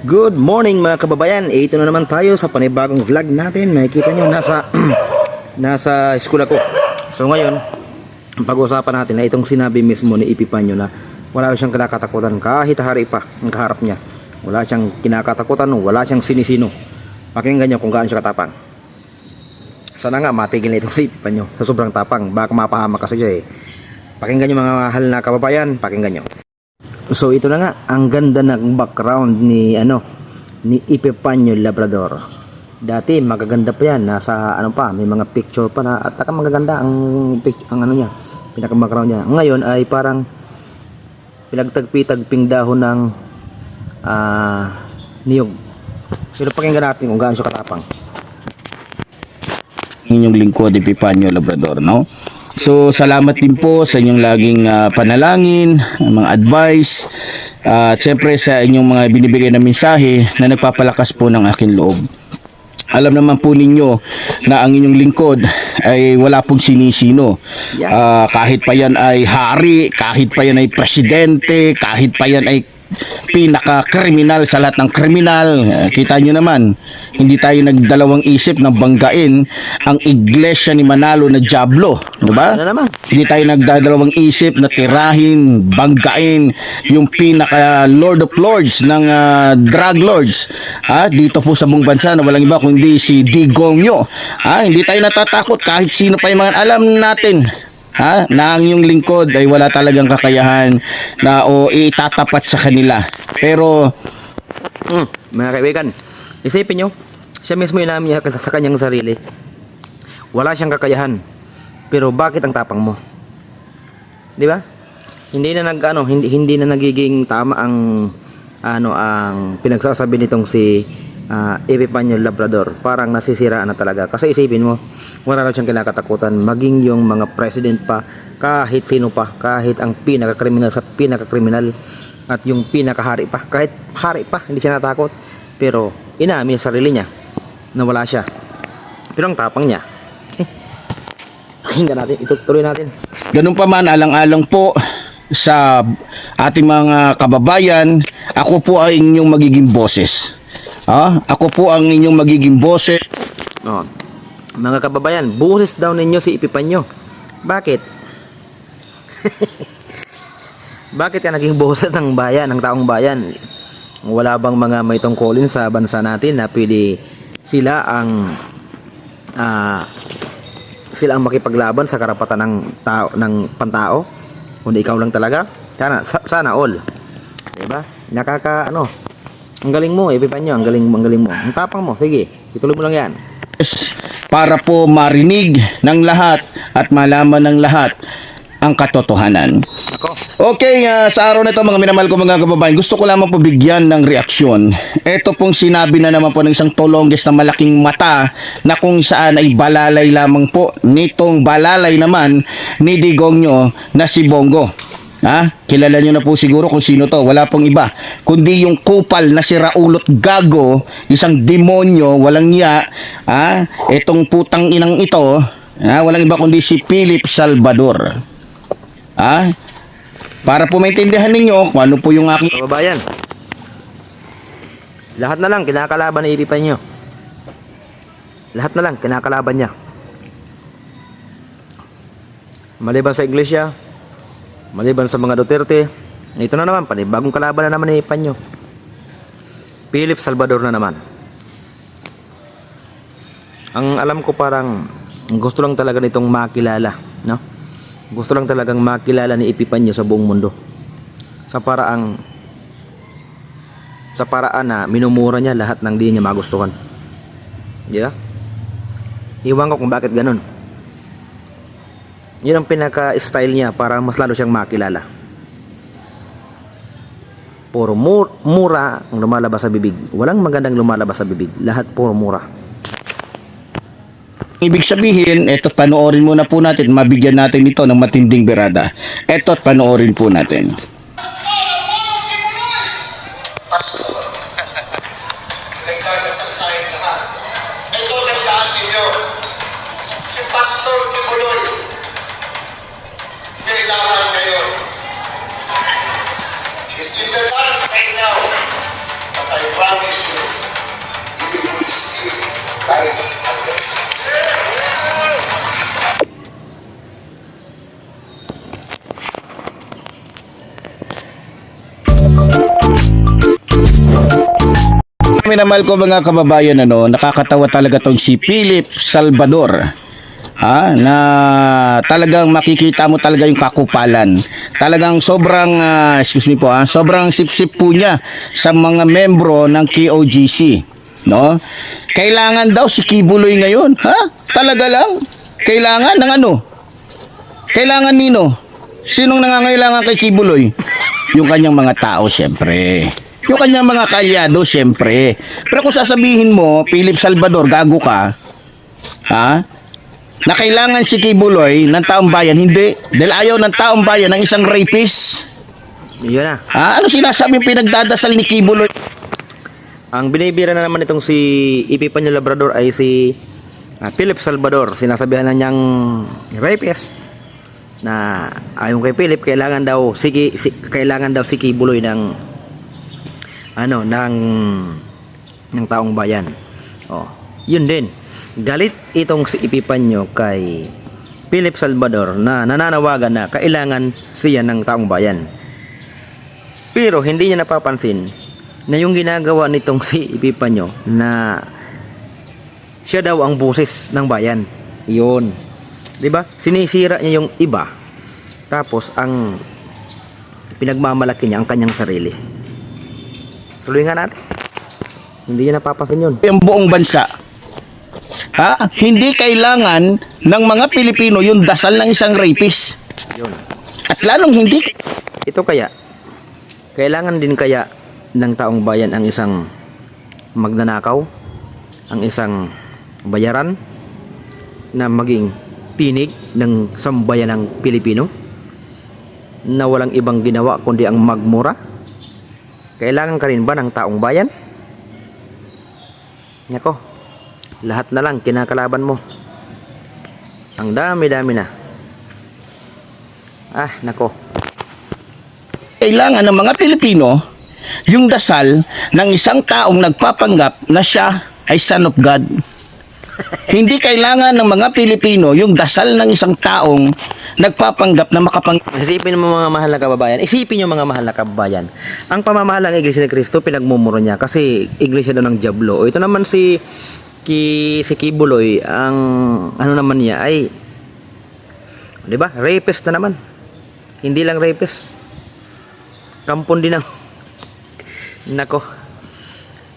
Good morning mga kababayan. Ito na naman tayo sa panibagong vlog natin. Makikita nyo nasa nasa school ako. So ngayon, ang pag-uusapan natin na itong sinabi mismo ni Ipipanyo na wala siyang kinakatakutan kahit hari pa ang kaharap niya. Wala siyang kinakatakutan, wala siyang sinisino. Pakinggan nyo kung gaano siya katapang. Sana nga matigil na itong si Ipipanyo sa sobrang tapang. Baka mapahamak kasi siya eh. Pakinggan nyo mga mahal na kababayan, pakinggan nyo. So ito na nga, ang ganda ng background ni ano ni Epipanyo Labrador. Dati magaganda pa yan, nasa ano pa, may mga picture pa na at saka magaganda ang ang ano niya, pinaka background niya. Ngayon ay parang pinagtagpi-tagping dahon ng ah niyog. Pero pakinggan natin kung gaano siya katapang. inyong lingkod Epipanyo Labrador, no? So, salamat din po sa inyong laging ah, panalangin, mga advice, at syempre sa inyong mga binibigay na mensahe na nagpapalakas po ng akin loob. Alam naman po ninyo na ang inyong lingkod ay wala pong sinisino. Ah, kahit pa yan ay hari, kahit pa yan ay presidente, kahit pa yan ay pinaka-kriminal sa lahat ng kriminal. Kita nyo naman, hindi tayo nagdalawang isip na banggain ang iglesia ni Manalo na Diablo. Diba? Hindi tayo nagdadalawang isip na tirahin, banggain yung pinaka Lord of Lords ng ah, drug lords. Ha? Dito po sa buong bansa na walang iba kundi si Digongyo. Ha? Hindi tayo natatakot kahit sino pa yung mga alam natin. Ha? Na ang yung lingkod ay wala talagang kakayahan na o itatapat sa kanila. Pero Mm, mga kaibigan, isipin nyo, siya mismo yung namin niya sa kanyang sarili. Wala siyang kakayahan. Pero bakit ang tapang mo? Di ba? Hindi na nag ano, hindi hindi na nagiging tama ang ano ang pinagsasabi nitong si uh, Epipanyo Labrador. Parang nasisiraan na talaga. Kasi isipin mo, wala raw siyang kinakatakutan maging yung mga president pa, kahit sino pa, kahit ang pinakakriminal sa pinakakriminal at yung pinakahari pa, kahit hari pa, hindi siya natakot. Pero inamin sa sarili niya na wala siya. Pero ang tapang niya, eh, pakinggan natin, itutuloy natin. Ganun pa man, alang-alang po sa ating mga kababayan, ako po ay inyong magiging boses. Ah, ako po ang inyong magiging boses. Oh. Mga kababayan, buses daw ninyo si Ipipanyo. Bakit? Bakit ka naging boses ng bayan, ng taong bayan? Wala bang mga may tungkulin sa bansa natin na pwede sila ang ah, sila ang makipaglaban sa karapatan ng tao ng pantao? Kundi ikaw lang talaga? Sana sa- sana all. 'Di ba? Nakaka ano? Ang galing mo, Epipanyo, ang galing, ang galing mo. Ang tapang mo, sige. Ituloy mo lang 'yan. para po marinig ng lahat at malaman ng lahat ang katotohanan. Ako. Okay, ah, sa araw na ito mga minamahal ko mga kababayan, gusto ko lamang po bigyan ng reaksyon. Ito pong sinabi na naman po ng isang tolongges na malaking mata na kung saan ay balalay lamang po nitong balalay naman ni Digongyo na si Bongo. Ha? Kilala nyo na po siguro kung sino to. Wala pong iba. Kundi yung kupal na si Raulot Gago, isang demonyo, walang niya. Ha? Itong putang inang ito, ha? walang iba kundi si Philip Salvador. Ha? Para po maintindihan ninyo kung ano po yung aking Kababayan. Lahat na lang kinakalaban ni Iripan nyo. Lahat na lang kinakalaban niya. Maliban sa iglesia, maliban sa mga Duterte, ito na naman, panibagong kalaban na naman ni Ipanyo. Philip Salvador na naman. Ang alam ko parang gusto lang talaga nitong makilala, no? Gusto lang talagang makilala ni Epipanyo sa buong mundo. Sa paraang sa paraan na minumura niya lahat ng di niya magustuhan. Di ba? Iwan ko kung bakit ganun. Yun ang pinaka-style niya para mas lalo siyang makilala. Puro mur- mura ang lumalabas sa bibig. Walang magandang lumalabas sa bibig. Lahat puro mura. ibig sabihin. Eto't panoorin muna po natin. Mabigyan natin ito ng matinding berada. Eto't panoorin po natin. Minamahal ko mga kababayan ano, nakakatawa talaga tong si Philip Salvador. Ha, na talagang makikita mo talaga yung kakupalan. Talagang sobrang ah, excuse me po, ha, sobrang sipsip po niya sa mga membro ng KOGC, no? Kailangan daw si Kibuloy ngayon, ha? Talaga lang? Kailangan ng ano? Kailangan nino? Sinong nangangailangan kay Kibuloy? Yung kanyang mga tao, syempre. Yung kanyang mga kalyado, syempre. Pero kung sasabihin mo, Philip Salvador, gago ka, ha? Na kailangan si Kibuloy ng taong bayan, hindi. Dahil ayaw ng taong bayan ng isang rapist. Yun na. Ha? Ano sinasabi pinagdadasal ni Kibuloy? Ang binibira na naman itong si Ipi Panyo Labrador ay si ah, Philip Salvador. Sinasabihan na niyang rapist na ayon kay Philip kailangan daw si, si kailangan daw si Kibuloy ng ano ng ng taong bayan. Oh, yun din. Galit itong si Ipi Panyo kay Philip Salvador na nananawagan na kailangan siya ng taong bayan. Pero hindi niya napapansin na yung ginagawa nitong si Epipanyo na siya daw ang boses ng bayan. Yun. 'Di ba? Sinisira niya yung iba. Tapos ang pinagmamalaki niya ang kanyang sarili. Tuloy nga natin. Hindi niya napapansin yun. Yung buong bansa. Ha? Hindi kailangan ng mga Pilipino yung dasal ng isang rapist. Yun. At lalong hindi Ito kaya, kailangan din kaya ng taong bayan ang isang magnanakaw, ang isang bayaran na maging tinig ng sambayan ng Pilipino na walang ibang ginawa kundi ang magmura? Kailangan ka rin ba ng taong bayan? Nako, lahat na lang kinakalaban mo. Ang dami-dami na. Ah, nako. kailangan ng mga Pilipino yung dasal ng isang taong nagpapanggap na siya ay son of God. Hindi kailangan ng mga Pilipino yung dasal ng isang taong nagpapanggap na makapang Isipin mo mga mahal na kababayan. Isipin nyo mga mahal na kababayan. Ang pamamahal ng Iglesia ni Cristo, pinagmumuro niya kasi Iglesia daw ng Diablo. Ito naman si ki, si Kibuloy, ang ano naman niya ay 'di ba? Rapist na naman. Hindi lang rapist. Kampon din ang Nako.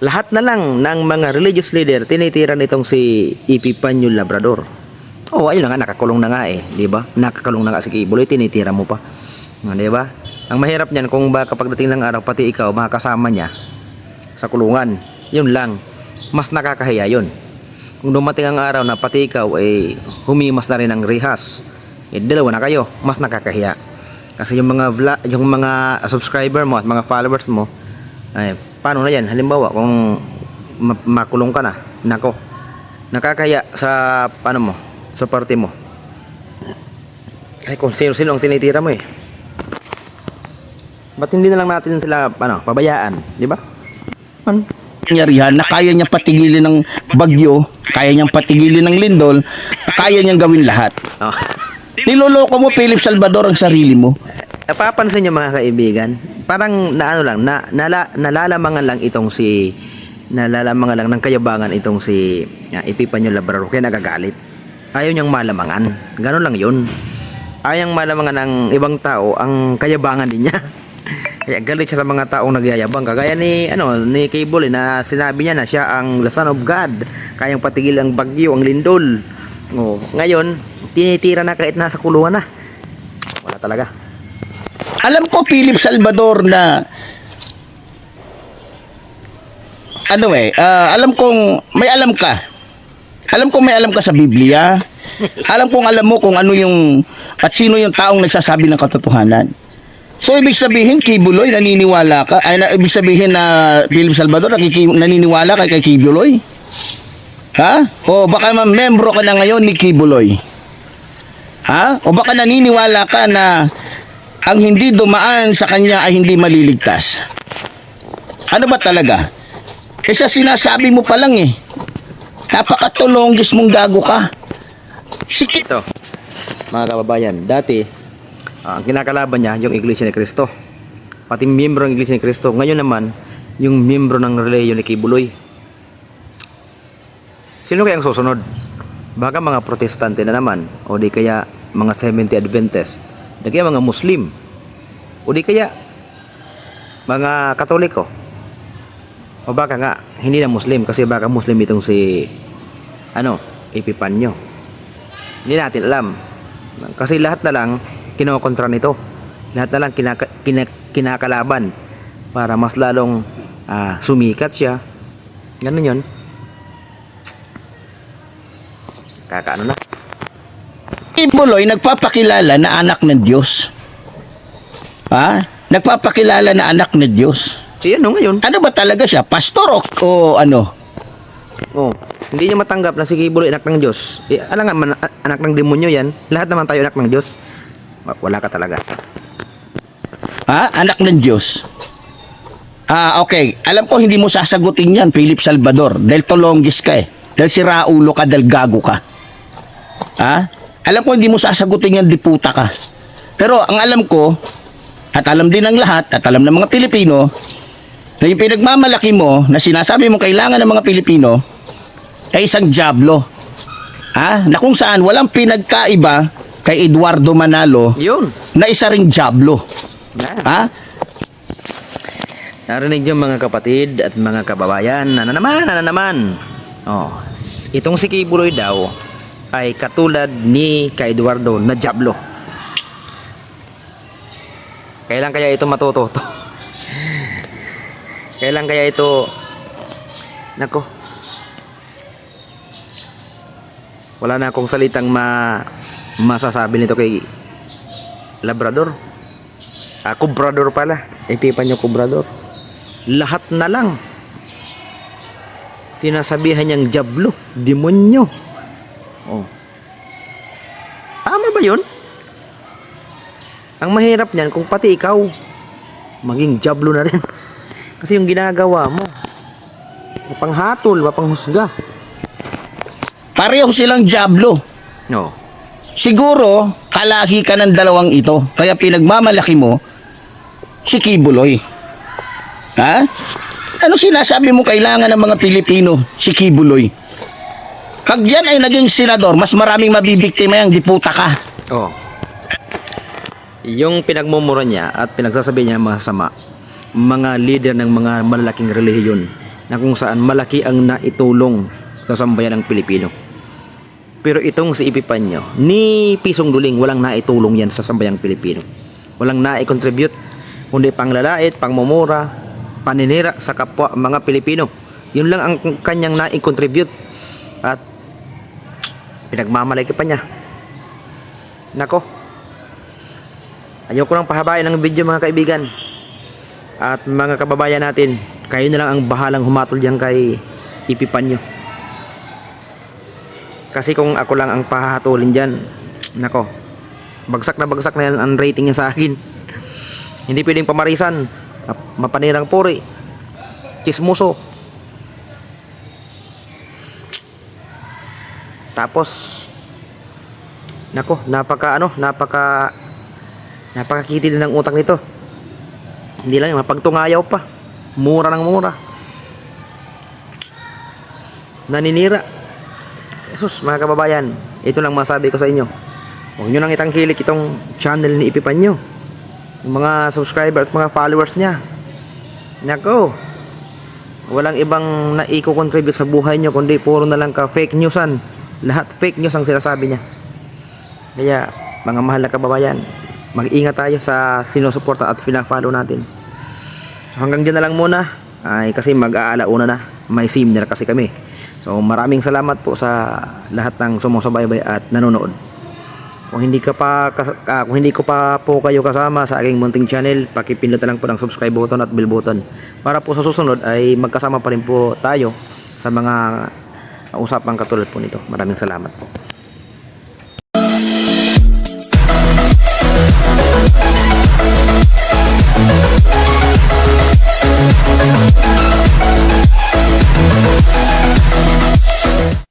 Lahat na lang ng mga religious leader tinitira nitong si Epipanyo Labrador. Oh, ayun na nga nakakulong na nga eh, 'di ba? Nakakulong na nga si Kibuloy, tinitira mo pa. Oh, 'Di ba? Ang mahirap niyan kung ba kapag dating ng araw pati ikaw makakasama niya sa kulungan. 'Yun lang. Mas nakakahiya 'yun. Kung dumating ang araw na pati ikaw ay humimas na rin ng rehas, eh dalawa na kayo, mas nakakahiya. Kasi yung mga vla- yung mga subscriber mo at mga followers mo ay paano na yan? Halimbawa kung ma- makulong ka na, nako. Nakakaya sa paano mo? Sa party mo. Ay kung sino-sino ang sinitira mo eh. Ba't hindi na lang natin sila ano, pabayaan, di ba? Ano? pangyarihan na kaya niyang patigilin ng bagyo, kaya niyang patigilin ng lindol, kaya niyang gawin lahat. Oh. Niloloko mo Philip Salvador ang sarili mo. Napapansin niyo mga kaibigan, parang naano lang, na, nala, nalalamangan lang itong si nalalamangan lang ng kayabangan itong si uh, Epipanyo Labrador kaya nagagalit. Ayaw niyang malamangan. Ganun lang yun. Ayaw malamangan ng ibang tao ang kayabangan din niya. Kaya galit siya sa mga taong nagyayabang. Kagaya ni, ano, ni Cable eh, na sinabi niya na siya ang the son of God. Kayang patigil ang bagyo, ang lindol. Oh, ngayon, tinitira na kahit nasa kulungan na. Wala talaga. Alam ko Philip Salvador na ano eh, ah, alam kong may alam ka. Alam kong may alam ka sa Biblia. Alam kong alam mo kung ano yung at sino yung taong nagsasabi ng katotohanan. So ibig sabihin Kibuloy naniniwala ka ay na, ibig sabihin na Philip Salvador naniniwala kay kay Kibuloy? Ha? O baka ma- membro ka na ngayon ni Kibuloy? Ha? O baka naniniwala ka na ang hindi dumaan sa kanya ay hindi maliligtas? Ano ba talaga? Eh sa sinasabi mo pa lang eh. Napakatulongis mong gago ka. Sikit. Ito, mga kababayan, dati, ah, ang kinakalaban niya, yung Iglesia ni Cristo. Pati miyembro ng Iglesia ni Cristo. Ngayon naman, yung miyembro ng reliyon ni Kibuloy. Sino kaya ang susunod? Baka mga protestante na naman, o di kaya mga 70 Adventist, di kaya mga Muslim, o di kaya mga Katoliko. O baka nga, hindi na Muslim, kasi baka Muslim itong si, ano, Epipanyo. Hindi natin alam. Kasi lahat na lang kinokontra nito. Lahat na lang kinaka, kina- kinakalaban para mas lalong ah, sumikat siya. Ganun yun. Kakaano na. Ibuloy nagpapakilala na anak ng Diyos. Ha? Nagpapakilala na anak ng Diyos. Eh ano ngayon? Ano ba talaga siya? Pastor o, o ano? Oh, hindi niya matanggap na si Kibuloy anak ng Diyos. Eh, alam nga, man, anak ng demonyo yan. Lahat naman tayo anak ng Diyos. Wa- Wala ka talaga. Ha? Anak ng Diyos. Ah, okay. Alam ko hindi mo sasagutin yan, Philip Salvador. Dahil tolongis ka eh. Dahil si Raulo ka, dahil gago ka. Ha? Alam ko hindi mo sasagutin yan, diputa ka. Pero ang alam ko, at alam din ng lahat, at alam ng mga Pilipino, na yung pinagmamalaki mo, na sinasabi mo kailangan ng mga Pilipino, ay isang jablo. Ha? Na kung saan walang pinagkaiba kay Eduardo Manalo Yun. na isa ring jablo. Na. Ha? Narinig niyo mga kapatid at mga kababayan, na naman, na naman. Oh, itong si Kibuloy daw ay katulad ni kay Eduardo na Diablo. Kailan kaya ito matututo? Kailan kaya ito Nako. Wala na akong salitang ma masasabi nito kay Labrador. Ah, kubrador pala. Itipan nyo kubrador. Lahat na lang. Sinasabihan niyang jablo, demonyo. Oh. Tama ba yun? Ang mahirap niyan kung pati ikaw maging jablo na rin. Kasi yung ginagawa mo, mapanghatol, mapanghusga. Pareho silang jablo. No. Siguro, kalahi ka ng dalawang ito. Kaya pinagmamalaki mo, si Kibuloy. Ha? Ano sinasabi mo kailangan ng mga Pilipino, si Kibuloy? Pag yan ay naging senador, mas maraming mabibiktima yung diputa ka. Oh. Yung pinagmumura niya at pinagsasabi niya masama, mga leader ng mga malalaking relihiyon na kung saan malaki ang naitulong sa sambayan ng Pilipino. Pero itong si Epipanyo, ni pisong duling, walang naitulong yan sa sambayang Pilipino. Walang nai-contribute, kundi panglalait, pangmumura, paninira sa kapwa mga Pilipino. Yun lang ang kanyang nai-contribute. At pinagmamalaki pa niya. Nako. Ayoko nang pahabain ang video mga kaibigan. At mga kababayan natin, kayo na lang ang bahalang humatol diyan kay Ipipanyo. Kasi kung ako lang ang pahatulin diyan, nako. Bagsak na bagsak na yan ang rating niya sa akin. Hindi pwedeng pamarisan. Map- Mapanirang puri. Chismoso. Tapos Nako, napaka ano, napaka napakakitid ng utang nito. Hindi lang, mapagtungayaw pa. Mura ng mura. Naninira. Jesus, mga kababayan, ito lang masabi ko sa inyo. Huwag nyo nang itangkilik itong channel ni Ipipanyo. Yung mga subscribers at mga followers niya. Nako, walang ibang naiko-contribute sa buhay nyo kundi puro na lang ka fake newsan. Lahat fake news ang sinasabi niya. Kaya, mga mahal na kababayan, mag-ingat tayo sa sinusuporta at pinafollow natin. So hanggang dyan na lang muna, ay kasi mag-aalauna na, may seminar kasi kami. So maraming salamat po sa lahat ng sumusubaybay at nanonood. Kung hindi ka pa ah, kung hindi ko pa po kayo kasama sa aking munting channel, paki-pindot lang po ng subscribe button at bell button para po sa susunod ay magkasama pa rin po tayo sa mga usapang katulad po nito. Maraming salamat po. We'll